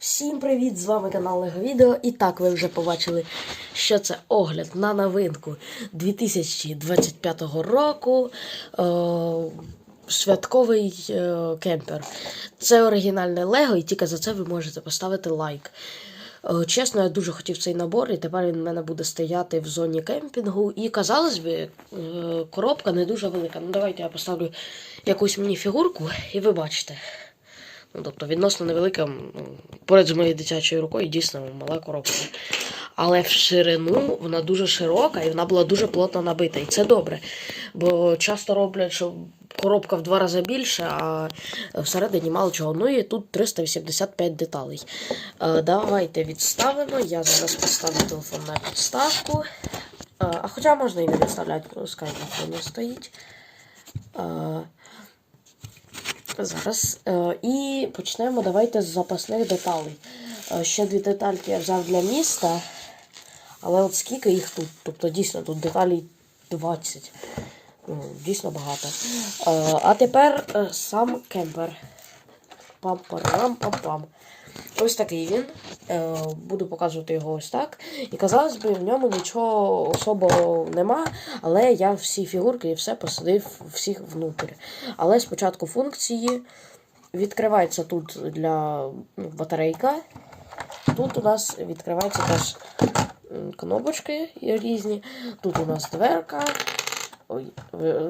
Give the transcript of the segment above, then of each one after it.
Всім привіт! З вами канал Лего Відео. І так ви вже побачили, що це огляд на новинку 2025 року. Е, святковий е, кемпер. Це оригінальне Лего, і тільки за це ви можете поставити лайк. Е, Чесно, я дуже хотів цей набор, і тепер він в мене буде стояти в зоні кемпінгу. І казалось би, коробка не дуже велика. Ну давайте я поставлю якусь мені фігурку, і ви бачите. Ну, тобто відносно невелика, ну, поряд з моєю дитячою рукою дійсно мала коробка. Але в ширину вона дуже широка і вона була дуже плотно набита. І це добре. Бо часто роблять, що коробка в два рази більше, а всередині мало чого. Ну і тут 385 деталей. Е, давайте відставимо. Я зараз поставлю телефон на підставку. Е, а хоча можна і не відставляти, на фоні стоїть. Зараз. Е, і почнемо давайте з запасних деталей. Е, ще дві детальки я взяв для міста. Але от скільки їх тут? Тобто дійсно тут деталей 20. Ну, дійсно багато. Е, а тепер сам кемпер. Пам-парам-пам-пам. Ось такий він. Е, буду показувати його ось так. І казалось би, в ньому нічого особого нема, але я всі фігурки і все посадив всіх внутрі. Але спочатку функції відкривається тут для ну, батарейка. Тут у нас відкриваються теж кнопочки різні. Тут у нас дверка.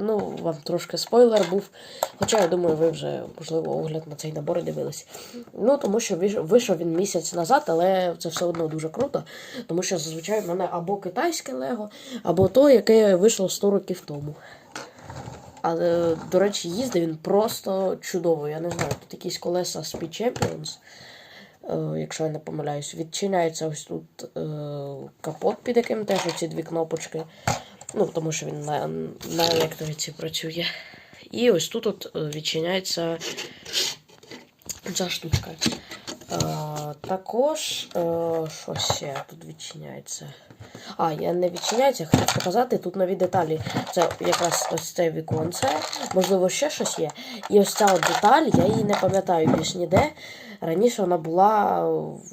Ну, вам трошки спойлер був. Хоча я думаю, ви вже, можливо, огляд на цей набор дивились. Ну, тому що вийшов він місяць назад, але це все одно дуже круто. Тому що зазвичай в мене або китайське Лего, або то, яке вийшло 100 років тому. Але, до речі, їздить він просто чудово. Я не знаю, тут якісь колеса Speed Champions, е, якщо я не помиляюсь. Відчиняється ось тут е, капот, під яким теж ці дві кнопочки. Ну, тому що він на, на електриці працює. І ось тут от е, відчиняється ця штучка. Е, також, е, що ще тут відчиняється? А, я не відчиняється, хотів показати тут нові деталі. Це якраз ось це віконце, можливо, ще щось є. І ось ця от деталь, я її не пам'ятаю більш ніде. Раніше вона була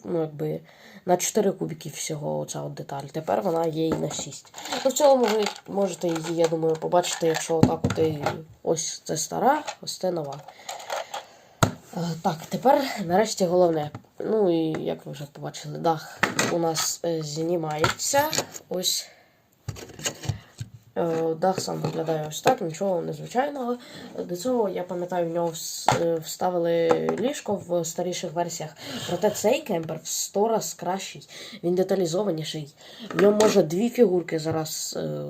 ну, якби, на 4 кубики всього ця от деталь. Тепер вона є і на 6. Ну, в цілому ви можете її, я думаю, побачити, якщо отак от і ось це стара, ось це нова. Е, Так, тепер нарешті головне. Ну і як ви вже побачили, дах у нас е, знімається. Ось. Е, Дах сам виглядає ось так, нічого незвичайного. До цього, я пам'ятаю, в нього е, вставили ліжко в старіших версіях. Проте цей кемпер в 100 раз кращий, він деталізованіший. В ньому може дві фігурки зараз е,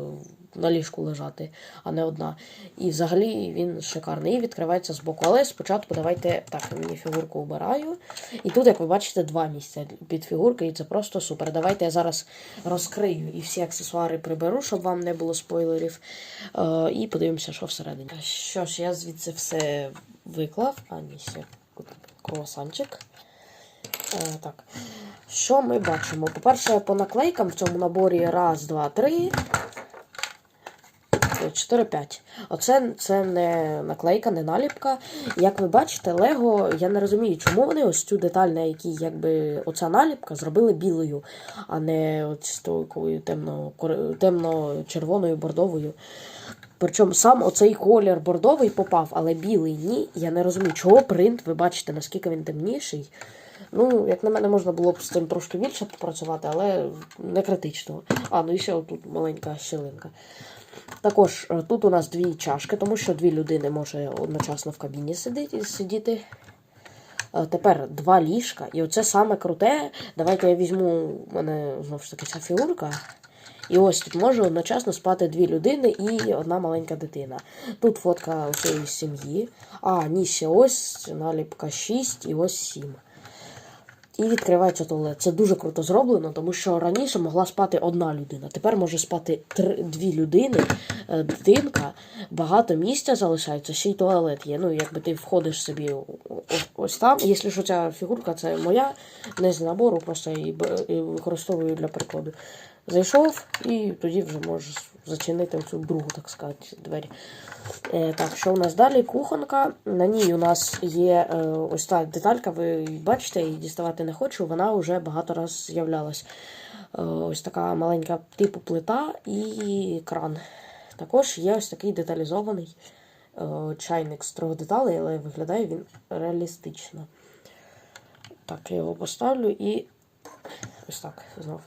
на ліжку лежати, а не одна. І взагалі він шикарний і відкривається з боку. Але спочатку давайте так, мені фігурку обираю. І тут, як ви бачите, два місця під фігурки, і це просто супер. Давайте я зараз розкрию і всі аксесуари приберу, щоб вам не було спойлерів. Е, і подивимося, що всередині. Що ж, я звідси все виклав. А, ще круасанчик. Е, так. Що ми бачимо? По-перше, по наклейкам в цьому наборі раз, два, три. 4, 5. Оце це не наклейка, не наліпка. Як ви бачите, Лего, я не розумію, чому вони ось цю деталь, на якій якби оця наліпка, зробили білою, а не ось такою темно-червоною бордовою. Причому сам оцей колір бордовий попав, але білий ні. Я не розумію, чого принт, ви бачите, наскільки він темніший. Ну, як на мене, можна було б з цим трошки більше попрацювати, але не критично. А, ну і ще отут маленька щілинка. Також е, тут у нас дві чашки, тому що дві людини може одночасно в кабіні сидіти. Е, Тепер два ліжка. І оце саме круте. Давайте я візьму у мене знову ж таки ця фігурка. І ось тут може одночасно спати дві людини і одна маленька дитина. Тут фотка усієї сім'ї. А, ні, ще ось наліпка 6 і ось 7. І відкривається туалет. Це дуже круто зроблено, тому що раніше могла спати одна людина. Тепер може спати три, дві людини, е, дитинка, багато місця залишається, ще й туалет є. Ну, якби ти входиш собі ось там. Якщо що ця фігурка це моя, не з набору, просто її використовую для прикладу. Зайшов і тоді вже можеш зачинити цю другу, так сказати, двері. Е, так, що у нас далі? Кухонка. На ній у нас є е, ось та деталька, ви бачите, її діставати не хочу, вона вже багато разів з'являлась. Е, ось така маленька типу плита і кран. Також є ось такий деталізований е, чайник з трьох деталей, але виглядає він реалістично. Так, я його поставлю і ось так знов.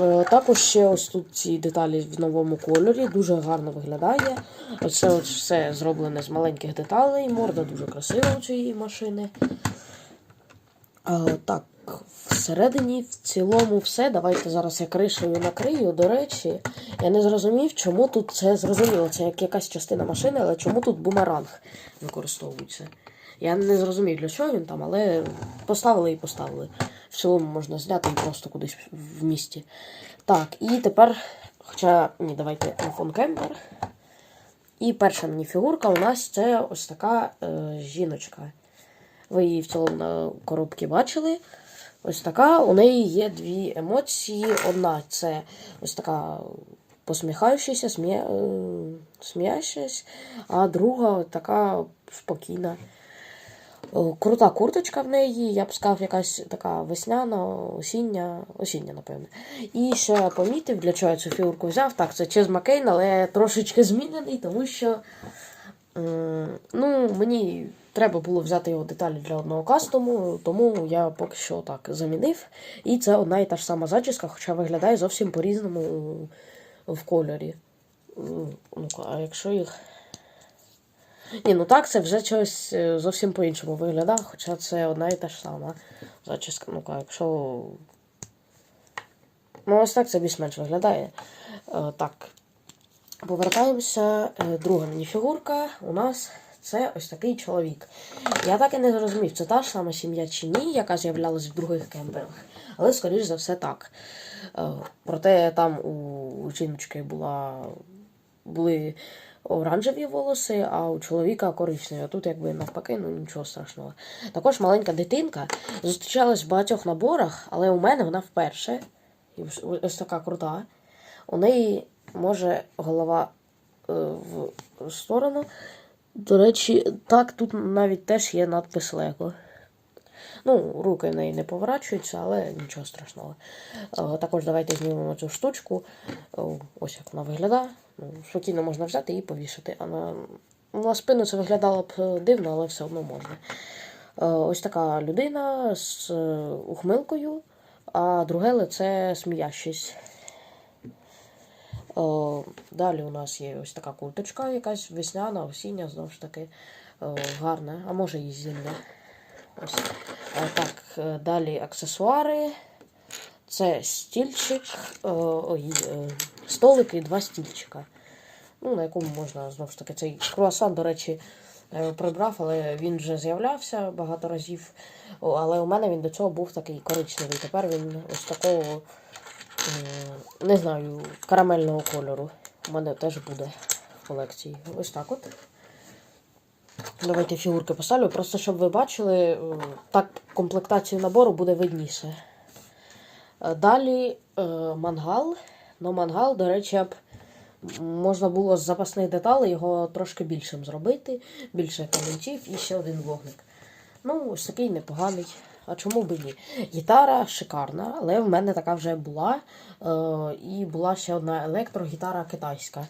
Е, Також ще ось тут ці деталі в новому кольорі, дуже гарно виглядає. Оце от все зроблене з маленьких деталей. Морда дуже красива у цієї машини. Так, всередині, в цілому, все. Давайте зараз я кришею накрию. До речі, я не зрозумів, чому тут це зрозуміло. Це як якась частина машини, але чому тут бумеранг використовується. Я не зрозумів, для чого він там, але поставили і поставили. В цілому можна зняти просто кудись в місті. Так, і тепер, хоча ні, давайте iPhone Camper. І перша мініфігурка у нас це ось така е, жіночка. Ви її в цілому на коробці бачили. Ось така. У неї є дві емоції. Одна це ось така посміхаючася, смія... е, сміящась, а друга така спокійна. О, Крута курточка в неї, я б сказав, якась така весняна, осіння, осіння, напевне. І ще я помітив, для чого я цю фігурку взяв. Так, це Чез Маккейн, але трошечки змінений, тому що ну, мені треба було взяти його деталі для одного кастому, тому я поки що так замінив. І це одна і та ж сама зачіска, хоча виглядає зовсім по-різному в кольорі. Ну-ка, а якщо їх. Ні, ну так, це вже щось е, зовсім по-іншому виглядає, хоча це одна і та ж сама зачіска. Ну-ка, якщо. Ну, ось так це більш-менш виглядає. Е, так. Повертаємося. Е, Друга мініфігурка у нас це ось такий чоловік. Я так і не зрозумів, це та ж сама сім'я чи ні, яка з'являлась в других кемберах. Але, скоріш за все, так. Проте там у жіночки була, були оранжеві волоси, а у чоловіка коричневі. А тут якби навпаки, ну нічого страшного. Також маленька дитинка зустрічалась в багатьох наборах, але у мене вона вперше. І ось- така крута. У неї може голова е, в сторону. До речі, так, тут навіть теж є надпис Лего. Ну, руки в неї не поворачуються, але нічого страшного. Е, Також давайте знімемо цю штучку. Е, Ось як вона виглядає. Спокійно можна взяти і повішати. А на, на спину це виглядало б е, дивно, але все одно можна. Е, Ось така людина з е, ухмилкою, а друге лице сміящись. Далі у нас є ось така курточка, якась весняна, осіння, знову ж таки, гарна, а може і зимня. Ось. Так, далі аксесуари. Це стільчик, ой, столик і два стільчика. Ну, на якому можна знову ж таки цей круасан, до речі, е, прибрав, але він вже з'являвся багато разів. Але у мене він до цього був такий коричневий. Тепер він ось такого, не знаю, карамельного кольору. У мене теж буде в колекції. Ось так от. Давайте фігурки поставлю, просто щоб ви бачили, так комплектацію набору буде видніше. Е, Далі е, мангал. Ну, мангал, до речі, б можна було з запасних деталей його трошки більшим зробити, більше камінців і ще один вогник. Ну, ось такий непоганий. А чому б і ні? Гітара шикарна, але в мене така вже була. Е, і була ще одна електрогітара китайська.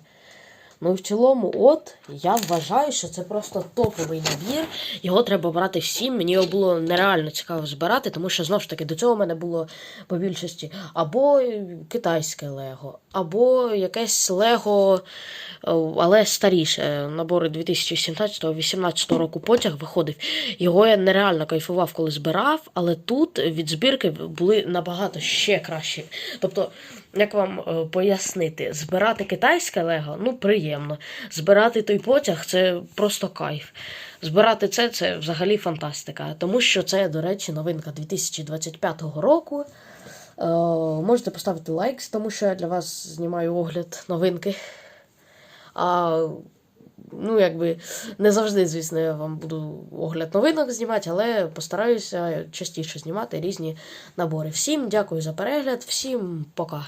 Ну в цілому, от я вважаю, що це просто топовий набір. Його треба брати всім. Мені його було нереально цікаво збирати, тому що знову ж таки до цього в мене було по більшості або китайське Лего, або якесь Лего, але старіше. Набори 2017-2018 року потяг виходив. Його я нереально кайфував, коли збирав, але тут від збірки були набагато ще кращі. Тобто, як вам е, пояснити, збирати китайське Лего, ну приємно. Збирати той потяг це просто кайф. Збирати це це взагалі фантастика. Тому що це, до речі, новинка 2025 року. Е, можете поставити лайк, тому що я для вас знімаю огляд новинки. А ну, якби не завжди, звісно, я вам буду огляд новинок знімати, але постараюся частіше знімати різні набори. Всім дякую за перегляд, всім пока.